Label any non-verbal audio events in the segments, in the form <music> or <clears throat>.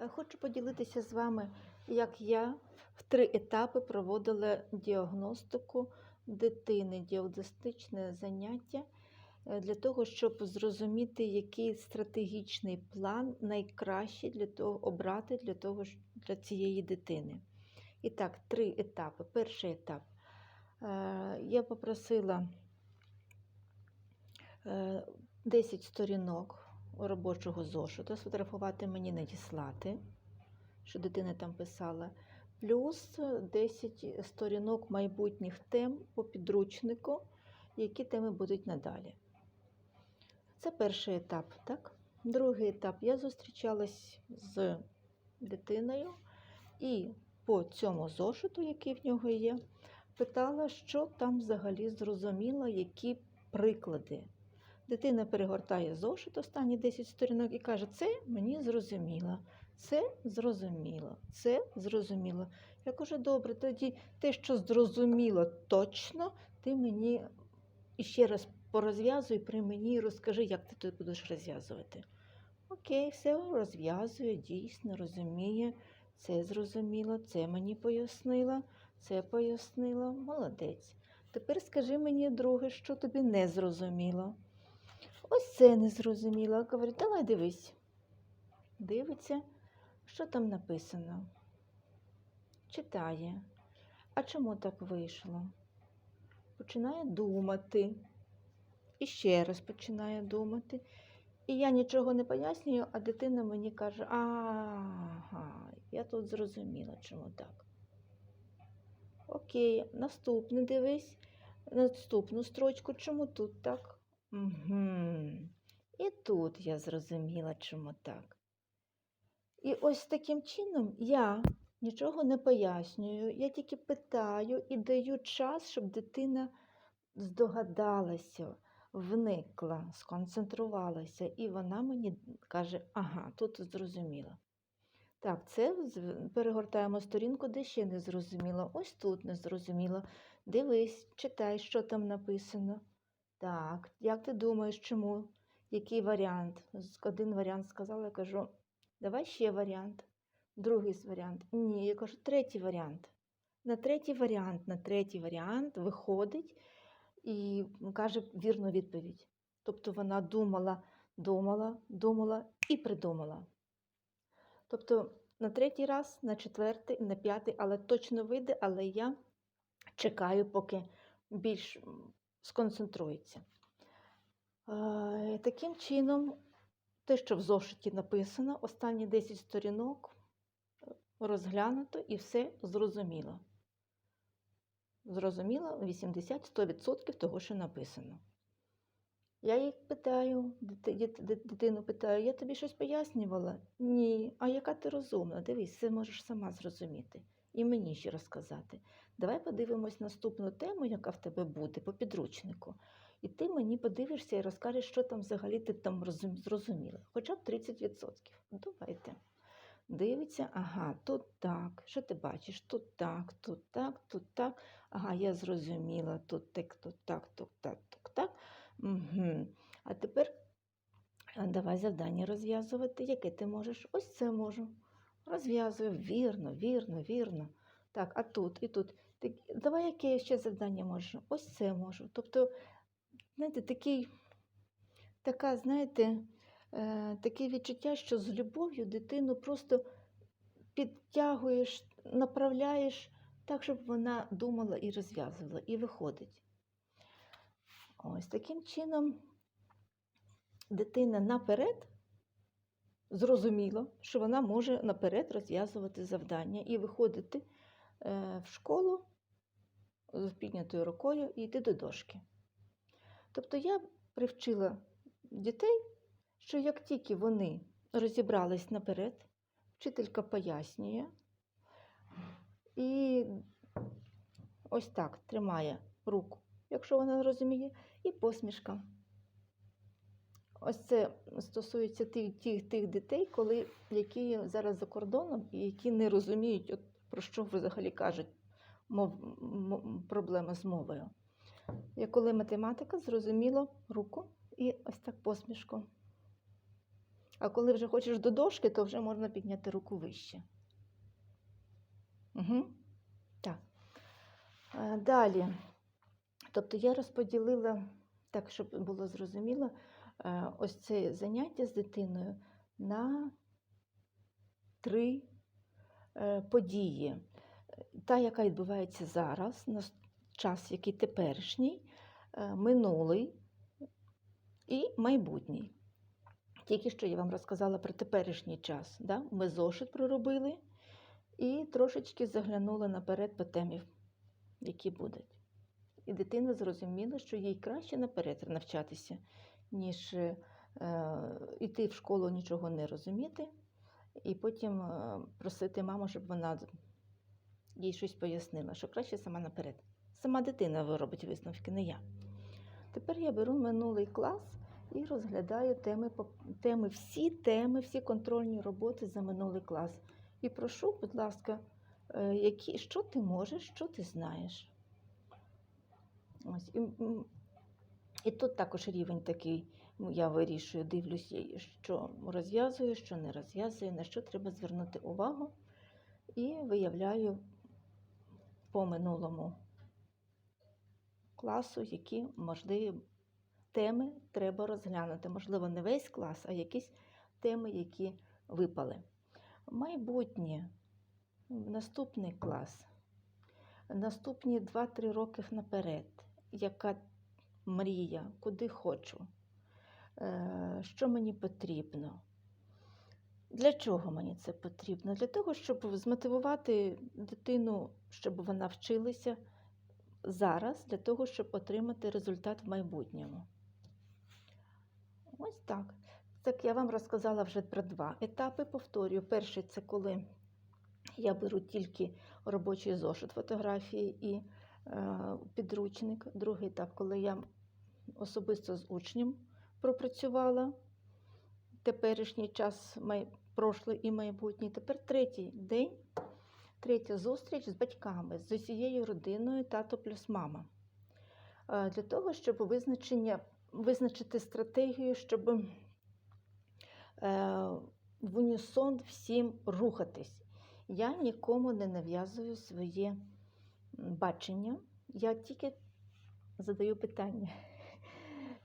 Е, Хочу поділитися з вами, як я в три етапи проводила діагностику дитини, діагностичне заняття е, для того, щоб зрозуміти, який стратегічний план найкращий для того обрати для того, для цієї дитини. І так, три етапи. Перший етап. Е, Я попросила е, 10 сторінок робочого зошиту, сфотографувати мені надіслати, що дитина там писала, плюс 10 сторінок майбутніх тем по підручнику, які теми будуть надалі. Це перший етап, так? Другий етап. Я зустрічалась з дитиною і по цьому зошиту, який в нього є, питала, що там взагалі зрозуміла, які приклади. Дитина перегортає зошит останні 10 сторінок і каже: Це мені зрозуміло, це зрозуміло, це зрозуміло. Я кажу, добре, тоді те, що зрозуміло точно, ти мені іще раз порозв'язуй при мені і розкажи, як ти тут будеш розв'язувати. Окей, все розв'язує, дійсно розуміє, це зрозуміло, це мені пояснила, це пояснила, молодець. Тепер скажи мені друге, що тобі не зрозуміло. Ось це не зрозуміло. Говорю, давай дивись. Дивиться, що там написано. Читає. А чому так вийшло? Починає думати. І ще раз починає думати. І я нічого не пояснюю, а дитина мені каже: ага, я тут зрозуміла, чому так. Окей, наступне дивись, наступну строчку, чому тут так? Угу. І тут я зрозуміла, чому так. І ось таким чином я нічого не пояснюю, я тільки питаю і даю час, щоб дитина здогадалася, вникла, сконцентрувалася, і вона мені каже, ага, тут зрозуміла. Так, це перегортаємо сторінку, де ще не зрозуміло. Ось тут не зрозуміло. Дивись, читай, що там написано. Так, як ти думаєш, чому? Який варіант? Один варіант сказала, я кажу, давай ще варіант. Другий варіант. Ні, я кажу, третій варіант. На третій варіант, на третій варіант виходить і каже вірну відповідь. Тобто вона думала, думала, думала і придумала. Тобто на третій раз, на четвертий, на п'ятий, але точно вийде, але я чекаю, поки більш сконцентрується. Е, Таким чином, те, що в зошиті написано, останні 10 сторінок е, розглянуто і все зрозуміло. Зрозуміло 80-100% того, що написано. Я їх питаю, дити- дит- дит- дитину питаю, я тобі щось пояснювала? Ні. А яка ти розумна? Дивись, все можеш сама зрозуміти. І мені ще розказати. Давай подивимось наступну тему, яка в тебе буде по підручнику. І ти мені подивишся і розкажеш, що там взагалі ти там зрозуміла. Хоча б 30%. Давайте. Дивиться, ага, тут так. Що ти бачиш? Тут так, тут так, тут так. Ага, я зрозуміла, тут так, тут так, тут так, тут так. Угу. А тепер давай завдання розв'язувати. Яке ти можеш? Ось це можу. Розв'язую. Вірно, вірно, вірно. Так, а тут і тут. Так, давай яке ще завдання можу? Ось це можу. Тобто, знаєте, такий, така, знаєте, е, таке відчуття, що з любов'ю дитину просто підтягуєш, направляєш так, щоб вона думала і розв'язувала, і виходить. Ось таким чином дитина наперед зрозуміла, що вона може наперед розв'язувати завдання і виходити е, в школу з піднятою рукою і йти до дошки. Тобто я привчила дітей, що як тільки вони розібрались наперед, вчителька пояснює, і ось так тримає руку, якщо вона розуміє, і посмішка. Ось це стосується тих, тих, тих дітей, коли, які зараз за кордоном і які не розуміють, от, про що взагалі кажуть мов, м- проблеми з мовою. Я коли математика, зрозуміло руку і ось так посмішку. А коли вже хочеш до дошки, то вже можна підняти руку вище. Угу. Так. Е, Далі. Тобто я розподілила, так, щоб було зрозуміло, ось це заняття з дитиною на три е, події. Та, яка відбувається зараз, на час, який теперішній, е, минулий і майбутній. Тільки що я вам розказала про теперішній час. Да? Ми зошит проробили і трошечки заглянули наперед по темі, які будуть. І дитина зрозуміла, що їй краще наперед навчатися, ніж е, йти в школу нічого не розуміти, і потім е, просити маму, щоб вона їй щось пояснила, що краще сама наперед. Сама дитина виробить висновки, не я. Тепер я беру минулий клас і розглядаю теми, теми, всі теми, всі контрольні роботи за минулий клас. І прошу, будь ласка, е, які, що ти можеш, що ти знаєш. Ось, і, і тут також рівень такий. Я вирішую, дивлюся, що розв'язую, що не розв'язую, на що треба звернути увагу. І виявляю по минулому класу, які можливі теми треба розглянути. Можливо, не весь клас, а якісь теми, які випали. Майбутнє, наступний клас, наступні 2-3 роки наперед, яка мрія, куди хочу, е, що мені потрібно. Для чого мені це потрібно? Для того, щоб змотивувати дитину, щоб вона вчилася зараз, для того, щоб отримати результат в майбутньому. Ось так. Так, я вам розказала вже про два етапи. Повторюю, перший це коли я беру тільки робочий зошит фотографії і е, підручник. Другий етап, коли я особисто з учнем пропрацювала теперішній час, май, прошлий і майбутній. Тепер третій день, третя зустріч з батьками, з усією родиною, тато плюс мама. Для того, щоб визначення, визначити стратегію, щоб е, в унісон всім рухатись. Я нікому не нав'язую своє бачення. Я тільки задаю питання.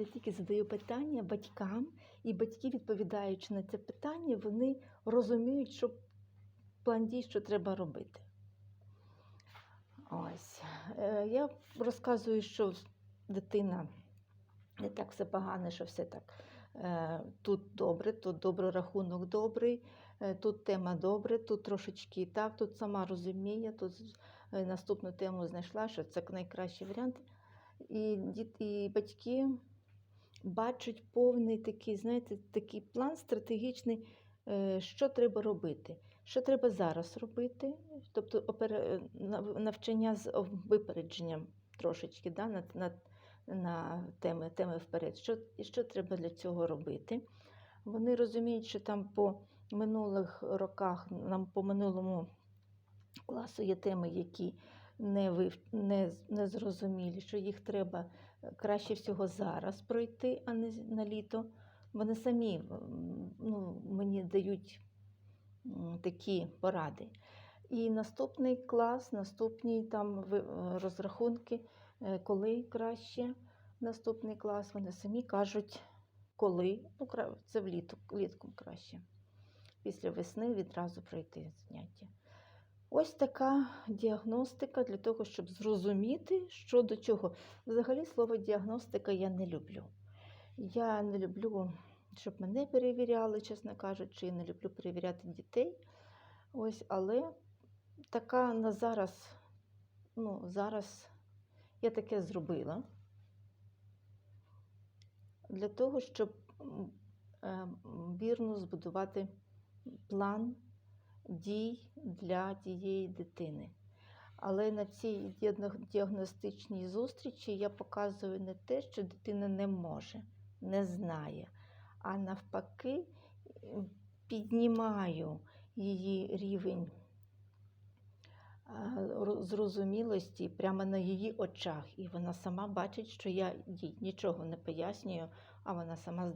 Я тільки задаю питання батькам, і батьки, відповідаючи на це питання, вони розуміють, що план дій, що треба робити. Ось. Е, Я розказую, що дитина не так все погано, що все так. е, Тут добре, тут добре рахунок добрий, е, тут тема добре, тут трошечки так, тут сама розуміє, тут наступну тему знайшла, що це найкращий варіант. І, і батьки бачать повний такий, знаєте, такий план стратегічний, е, що треба робити, що треба зараз робити, тобто опера- навчання з випередженням трошечки да, на, на, на теми, теми вперед. Що, що треба для цього робити? Вони розуміють, що там по минулих роках, нам по минулому класу є теми, які не, вив... не, не зрозумілі, що їх треба е, краще всього зараз пройти, а не на літо. Вони самі ну, мені дають такі поради. І наступний клас, наступні там е, розрахунки, е, коли краще наступний клас, вони самі кажуть, коли, ну, це влітку, влітку краще. Після весни відразу пройти заняття. Ось така діагностика для того, щоб зрозуміти, що до чого. Взагалі, слово діагностика я не люблю. Я не люблю, щоб мене перевіряли, чесно кажучи, і не люблю перевіряти дітей. Ось, але така на зараз, ну, зараз я таке зробила для того, щоб е, вірно збудувати план дій для тієї дитини. Але на цій діагностичній зустрічі я показую не те, що дитина не може, не знає, а навпаки піднімаю її рівень зрозумілості прямо на її очах. І вона сама бачить, що я їй нічого не пояснюю, а вона сама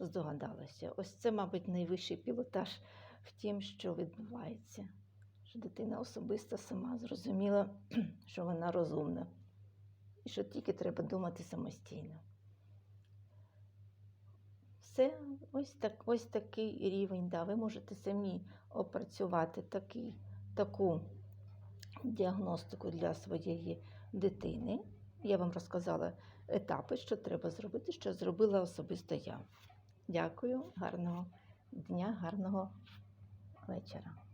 здогадалася. Ось це, мабуть, найвищий пілотаж в тім, що відбувається. Що дитина особисто сама зрозуміла, <clears throat> що вона розумна, і що тільки треба думати самостійно. Все, ось, так, ось такий рівень. Да. Ви можете самі опрацювати такий, таку діагностику для своєї дитини. Я вам розказала етапи, що треба зробити, що зробила особисто я. Дякую, гарного дня, гарного вечора.